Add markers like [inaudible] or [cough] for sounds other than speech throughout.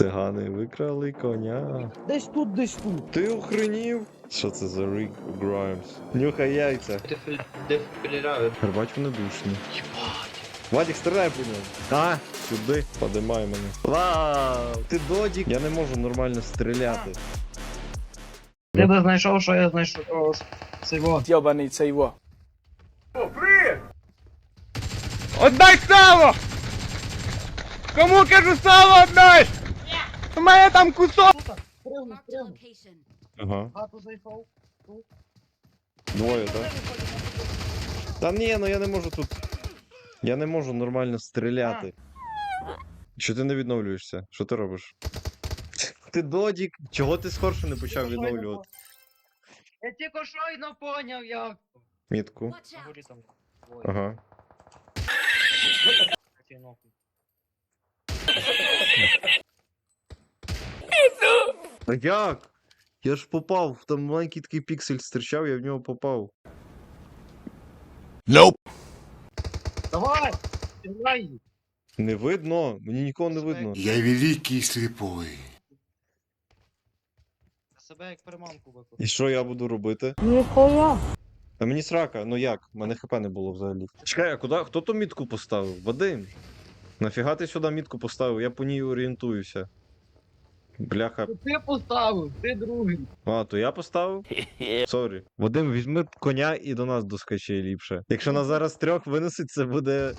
Цигани викрали коня. Десь тут, десь тут. Ти охренів? Що це за Рік Граймс? Нюхай яйця. Дефіліраю. Горбач вони душні. Вадік, стріляй по ньому. А, сюди. Подимай мене. Вау! Ти додік. Я не можу нормально стріляти. Ти би знайшов, що я знайшов. О, Цього. Йобаний цей во. Отдай сало! Кому кажу сало отдай? У мене там кусок! Пригнув, пригнув. Ага. Хату зайшов. Двоє, так? Та ні, ну я не можу тут. Я не можу нормально стріляти. Що ти не відновлюєшся? Що ти робиш? Ти додік. Чого ти скорше не почав відновлювати? Я тільки щойно поняв, як. Мітку. Горі там. Ой, Ага. нахуй. Та як? Я ж попав, там маленький такий піксель стрічав, я в нього попав. Давай! Стріляй! її. Не видно, мені нікого не видно. Я великий слепой. Себе як приманку викликав. І що я буду робити? Ніхуя. Та мені срака, ну як? У мене хп не було взагалі. Чекай, а куди? Хто ту мітку поставив? Вадим. Нафіга ти сюди мітку поставив? Я по ній орієнтуюся. Бляха. Ти поставив, ти другий. А, то я поставив? [laughs] Сорі. Вадим, візьми коня і до нас доскачи ліпше. Якщо нас зараз трьох винесуть, це буде.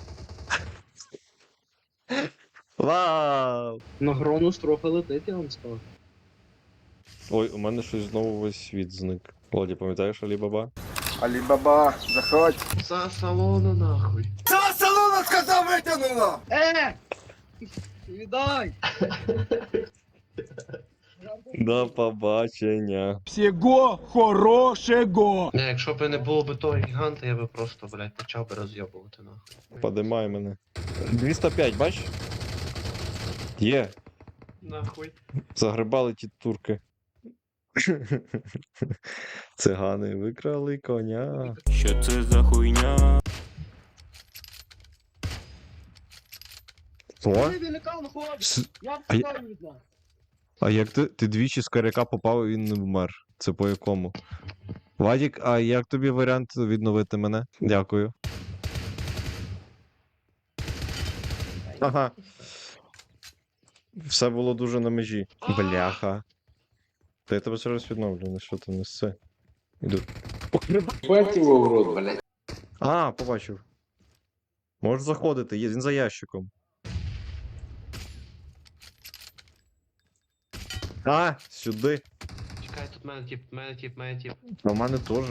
[laughs] Вау! На грону трохи летить, я вам сказав. Ой, у мене щось знову весь світ зник. Володя, пам'ятаєш Алібаба? Алібаба, заходь. За салону нахуй. Та салона сказав витягнула! Е! Віддай! [laughs] До побачення. Всього хорошого. Не, якщо б не було б того гіганта, я би просто, блядь, почав би розйобувати нахуй. Подимай мене. 205, бач? Є. Нахуй. Загребали ті турки. Цигани викрали коня. Що це за хуйня? О? Я від нас. А як ти, ти двічі з коряка попав і він не вмер? Це по якому? Вадік, а як тобі варіант відновити мене? Дякую. Ага. Все було дуже на межі. Бляха. Та я тебе зараз відновлю, на що ти неси? Іду. А, побачив. Можеш заходити, є- він за ящиком. А, сюди. Чекай, тут мене тип, мене тип, мене тип. А в мене теж.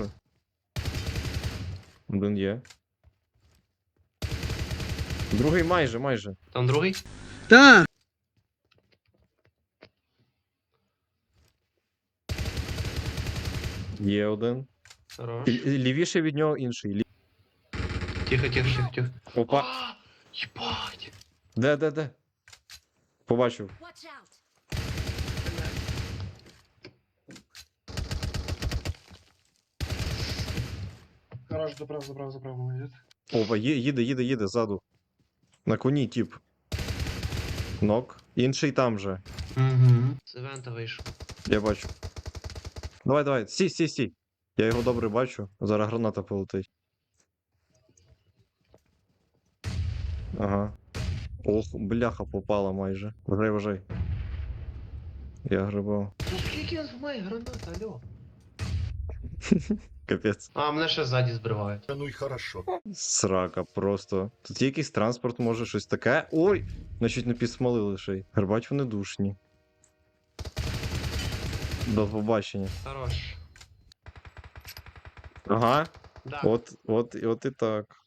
Один є. Другий майже, майже. Там другий? Та! Є один. Хорош. Л- Лівіше від нього інший. Лі- Тихо, тихо, тихо, тихо. Опа. А, [gasps] Єбать. Де, де, де? Побачив. Watch out. Хорош, забрав, забрав, забрав, молодець. Опа, є, їде, їде, їде ззаду. На коні, тіп. Нок. Інший там же. Угу. З івента вийшов. Я бачу. Давай, давай. Сі, сі, сі. Я його добре бачу. Зараз граната полетить. Ага. Ох, бляха попала майже. Вважай, вважай. Я грибав. Ну скільки я змає граната, алло? [laughs] Капець. А, мене ще ззаді збривають. Ну і хорошо. Срака просто. Тут є якийсь транспорт, може, щось таке. Ой! Значить не підсмолили ще й. Горбач вони душні. До побачення. Хорош. Ага. Да. От, от, от і так.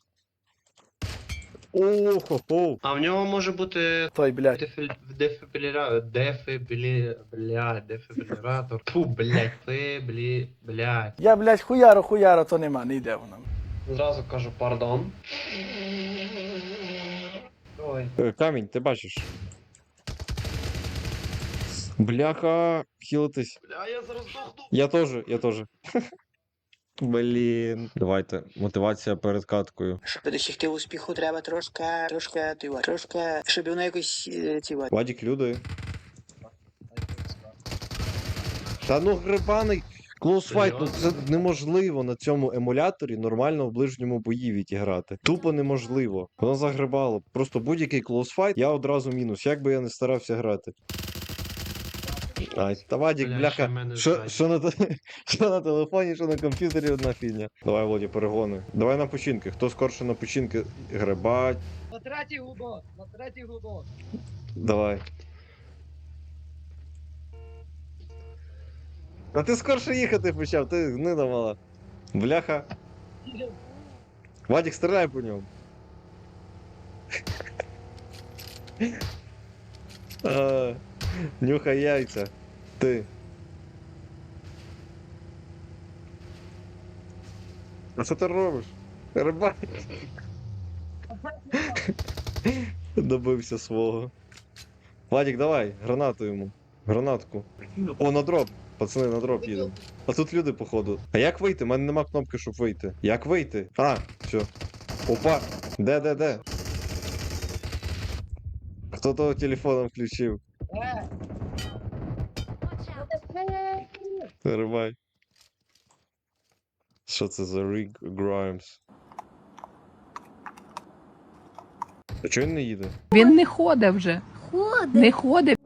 О-хо-хо. А в нього може бути Той, блядь. дефіль... дефібрилятор. Дефібрі... Бля, дефібрилятор. Фу, блядь, фиблі... Блядь. Я, блядь, хуяро, хуяро, то нема, не йде воно. Зразу кажу пардон. Ой. Е, Камінь, ти бачиш. Бляха, хілитись. Бля, я зараз здохну. Я теж, я теж. [laughs] Блін. Давайте. Мотивація перед каткою. Щоб досягти успіху, треба трошки, трошки, трошки, щоб воно якось е, ці от. Вадік, люди. Та ну грибаний клоусфайт, ну це неможливо на цьому емуляторі нормально в ближньому бої відіграти. Тупо неможливо. Воно загрибало. Просто будь-який клоусфайт, я одразу мінус, як би я не старався грати. Ай, та Вадік, Бля, ще бляха, мене що, що, на, те- [laughs] що на телефоні, що на комп'ютері одна фігня. Давай, Володя, перегони. Давай на починки. Хто скорше на починки грибать. На третій гудок, на третій гудок. Давай. А ти скорше їхати почав, ти гнида мала. Бляха. Вадік, стріляй по ньому. [laughs] А, Нюхай яйця. Ти. А що ти робиш? Рибай. Добився свого. Вадік, давай, гранату йому. Гранатку. О, на дроп. Пацани, на дроп їдемо. А тут люди, походу. А як вийти? У мене нема кнопки, щоб вийти. Як вийти? А, все. Опа. Де, де, де? Хто того телефоном включив? Рибай. Що це за Рік Граймс? А чого він не їде? Він не ходить вже. Ходить. Не ходить.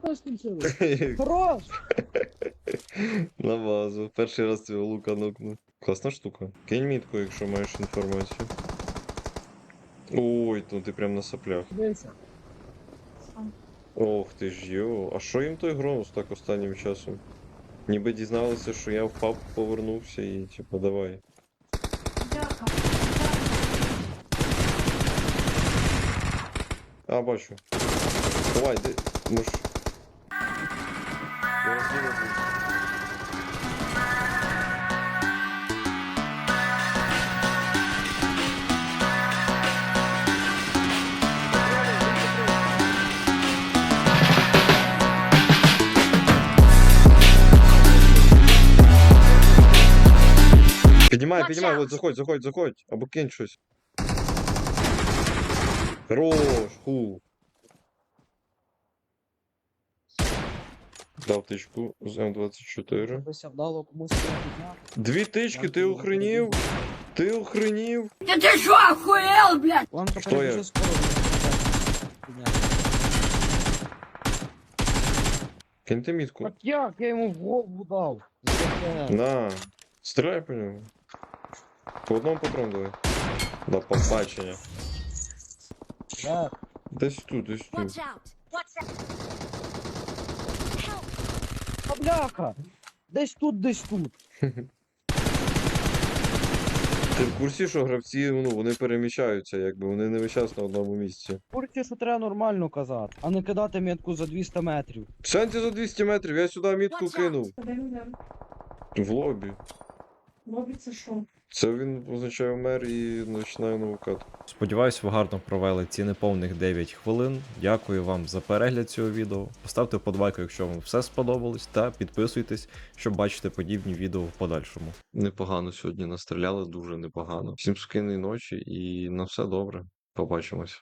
[laughs] Хорош! На базу. Перший раз цього лука нокну. Класна штука. Кинь мітку, якщо маєш інформацію. Ой, ну ти прям на соплях. Дивися. Ох ти ж йо. А що їм той гронус так останнім часом? Ніби дізналися, що я в паб повернувся і типу давай. А, бачу. Давай, де. Муж. Я розділю тут. Піднімай, піднімай, от заходь, заходь, заходь, або кинь щось. Хорош, ху. Дав тичку з М24. Бися вдало комусь підняв. Дві тички, ти охренів? Ти охренів? Вам Хто я? дуже скоро підняти. Киньте мітку. Так як я йому в голову дав? На. Стріляй по ньому. По одному патрону давай. До побачення. Де? Десь тут, десь тут. Бляха! Десь тут, десь тут. Ти в курсі, що гравці, ну, вони переміщаються, якби вони не весь час на одному місці. В курсі, що треба нормально казати, а не кидати мітку за 200 метрів. В сенсі за 200 метрів, я сюди мітку кинув. В лобі. Лобі це що? Це він означає мер і починає нову катку. Сподіваюсь, ви гарно провели ці неповних 9 хвилин. Дякую вам за перегляд цього відео. Поставте вподобайку, якщо вам все сподобалось, та підписуйтесь, щоб бачити подібні відео в подальшому. Непогано сьогодні настріляли, дуже непогано. Всім спокійної ночі і на все добре. Побачимось.